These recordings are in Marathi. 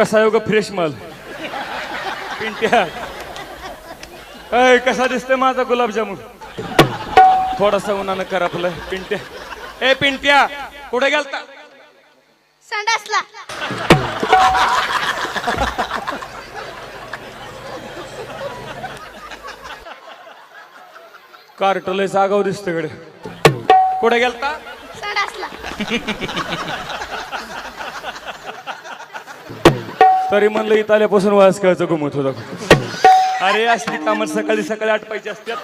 कसा योग फ्रेश माल? पिंट्या. अय कसा दिसतोय माझा गुलाबजामुन? थोडासा उन्हानं कर आपलं पिंट्या. ए पिंट्या कुठे गेलता? संडासला. कार्टलय जागाव दिसतं कडे कुठे गेलता? संडासला. तरी म्हणलं इथं आल्यापासून वास खेळायचं घुमत होता. अरे असली कामं सकाळी सकाळी आठ पाहिजे असतात.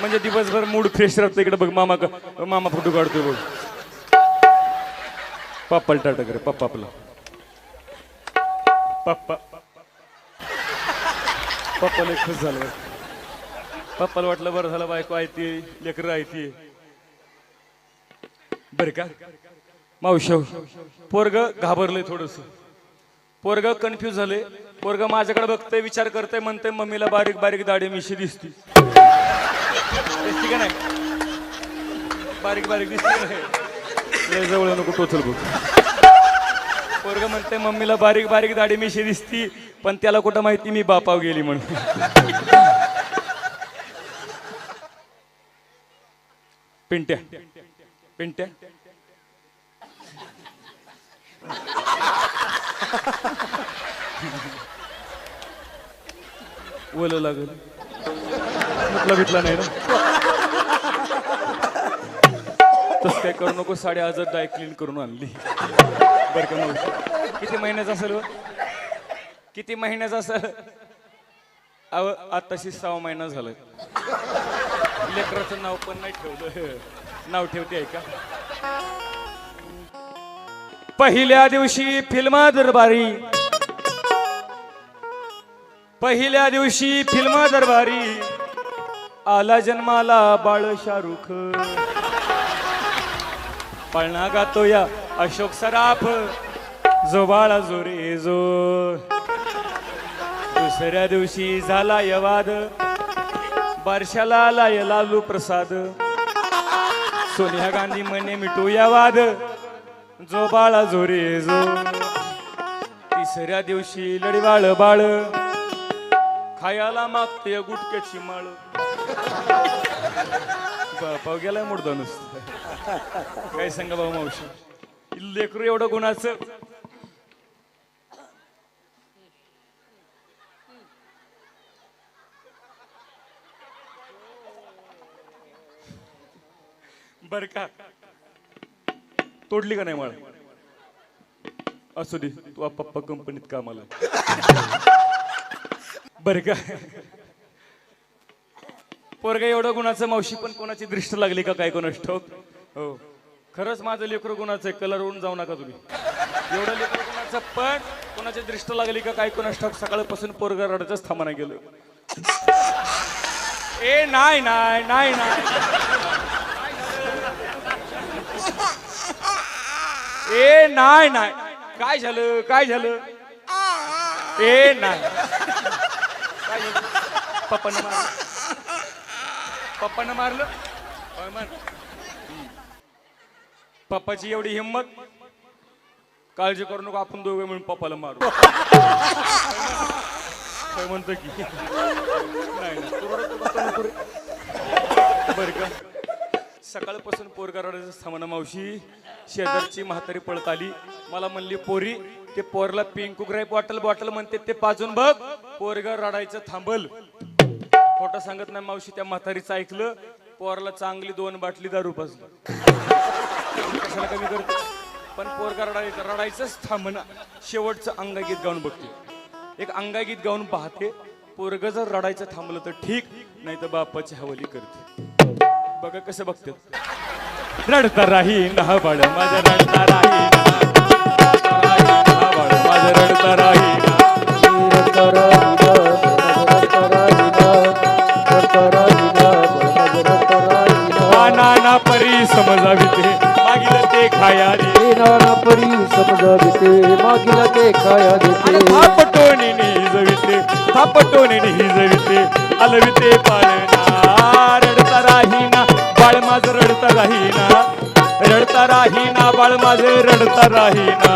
म्हणजे दिवसभर मूड फ्रेश राहतो. इकडे बघ मामा मामा फोटो काढतोय बघ. पप्पाला टाटा करे पप्पा आपला. पप्पा. पप्पाला खुश झालं पप्पाला वाटलं बरं झालं बायको आहे ती आयती. आहे ती बरं का? मावश पोरग घाबरलंय थोडस. पोरग कन्फ्यूज झाले पोरग माझ्याकडे बघतंय विचार करतंय म्हणते मम्मीला बारीक बारीक दाढी मिशी दिसती. का नाही? बारीक बारीक दिसते जवळ नको टोचल बघ. पोरग म्हणते मम्मीला बारीक बारीक दाढी मिशी दिसती पण त्याला कुठं माहिती मी बापाव गेली म्हणून. पिंट्या पिंट्या. ओलं लागल. म्हटलं भेटला नाही ना? तस काय करू नको साडे हजार डाय क्लीन करून आणली. बरं का मग? किती महिन्याचा असेल हो? किती महिन्याचा असेल? अव आताशी सहा महिना झालं. लेकराचं नाव पण नाही ठेवलं. नाव ठेवते आहे का पहिल्या दिवशी फिल्मा दरबारी. पहिल्या दिवशी फिल्मा दरबारी. आला जन्माला बाळ शाहरुख. पळणा गातो या अशोक सराफ. जो बाळा जो रे जो. दुसऱ्या दिवशी झाला यवाद. बारशाला आला लालू प्रसाद. सोनिया गांधी म्हणे मिटू या वाद. जो बाळा जो रे जो. तिसऱ्या दिवशी लढीवाळ बाळ. खायला मागते गुटक्याची माळ. बापाव गेलाय मुडदा नुसतं. काय सांगा भाऊ मावशी? लेकरू एवढं गुणाचं. बर का? तोडली का नाही मला असू दे तू पप्पा कंपनीत कामाला बर का? पोरगा एवढं गुणाचं मावशी पण कोणाची दृष्ट लागली का काय कोणाच ठोक हो. खरंच माझं लेकरं गुणाचं आहे कलर होऊन जाऊ नका तुम्ही. एवढं लेकर गुणाचं पण कोणाची दृष्ट लागली का काय कोणाच ठोक सकाळपासून पोरगा रडतच थांबा गेलो. ए नाही नाही नाही नाही. ए नाही नाही. काय झालं काय झालं? ए नाही. काय झालं? पप्पानं मारलं. पप्पानं मारलं? होय म्हण. पप्पाची एवढी हिंमत? काळजी करू नको आपण दोघे म्हणून पप्पाला मारू. काय म्हणतो की. नाही नाही. बरं का? सकाळपासून पोरगा रडायचं थांबणं मावशी शेजारची म्हातारी पळत आली. मला म्हणली पोरी ते पोरला पिंकू ग्राईप बॉटल बॉटल म्हणते ते पाजून बघ. पोरगा रडायचं थांबल. खोटं सांगत नाही मावशी त्या म्हातारीचं ऐकलं. पोरला चांगली दोन बाटली दारू पाजलं कशाला कमी करतो? पण पोरगा रडायचं रडायचंच थांबणं शेवटचं अंगागीत गाऊन बघते. एक अंगागीत गाऊन पाहते पोरग जर रडायचं थांबलं तर ठीक नाही तर बापाची हवली करते. बघा कसं बघते रडता राही ना बाळ माझं रडता राही ना. बाळ रडता राही नाना परी समजावी ते मागील ते खाया नाना परी समजा देते मागील ते खाया देते थापटोनी निजविते थापटोनी निजविते अलविते पाळणा. राहीना. रडता राहीना बाळ माझे रडता राहीना.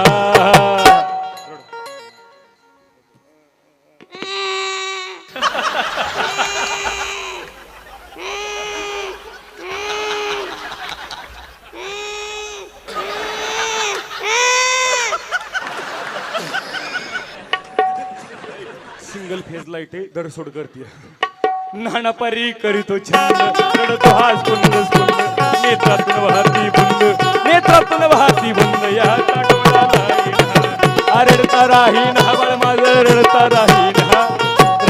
सिंगल फेज लाइट आहे दर सोड करते नाना परी करीतो छंद रडतो हा नेत्रातून वाहती बुंद नेत्रातून वाहती बुंद या काटोळाला रडता राही ना बळ माझं रडता राही ना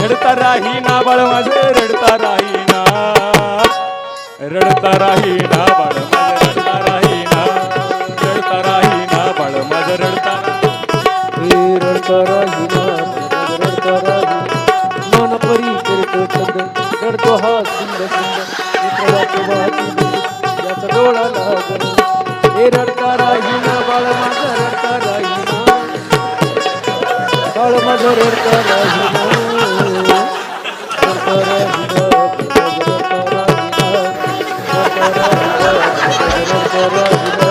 रडता राही ना बाळ माझं रडता राही ना रडता राही ना बाळ माझं रडता राही ना रडता राही माझं रडता रडता राहिना रडता मन परी करतो चंद रडतो हा सुंदर सुंदर वाहती याचा डोळा लागल हे रडता राहिना बाळ माझं रडता राहिना बाळ माझं रडता राहिना रडता राहिना रडता राहिना